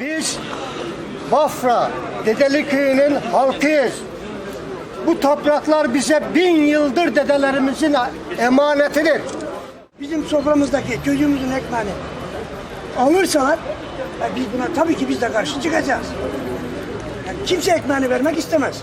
Biz Bafra, Dedeli Köyü'nün halkıyız. Bu topraklar bize bin yıldır dedelerimizin emanetidir. Bizim soframızdaki çocuğumuzun ekmeğini alırsalar e, biz buna tabii ki biz de karşı çıkacağız. Yani kimse ekmeğini vermek istemez.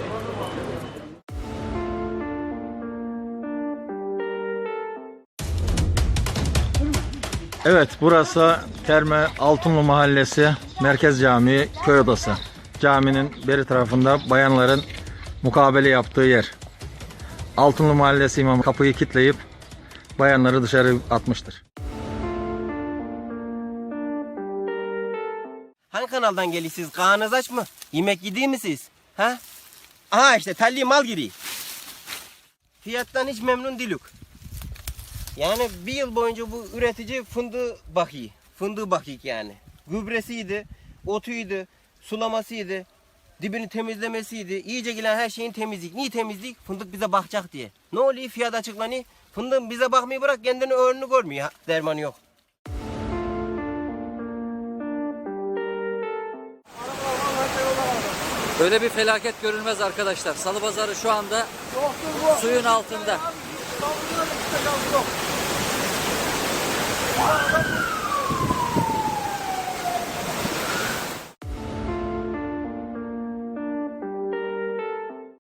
Evet burası Terme Altınlı Mahallesi Merkez Camii Köy Odası. Caminin beri tarafında bayanların mukabele yaptığı yer. Altınlı Mahallesi imamı kapıyı kilitleyip bayanları dışarı atmıştır. Hangi kanaldan geliyorsunuz? Karnınız aç mı? Yemek yediği misiniz? Ha? Aha işte telli mal giriyor. Fiyattan hiç memnun değilik. Yani bir yıl boyunca bu üretici fındığı bakıyor. Fındığı bakıyor yani. Gübresiydi, otuydu, sulamasıydı, dibini temizlemesiydi. İyice gelen her şeyin temizlik. Niye temizlik? Fındık bize bakacak diye. Ne oluyor? Fiyat açıklanıyor. Fındığın bize bakmayı bırak kendini önünü görmüyor. Dermanı yok. Böyle bir felaket görülmez arkadaşlar. Salı pazarı şu anda suyun altında. Có những 头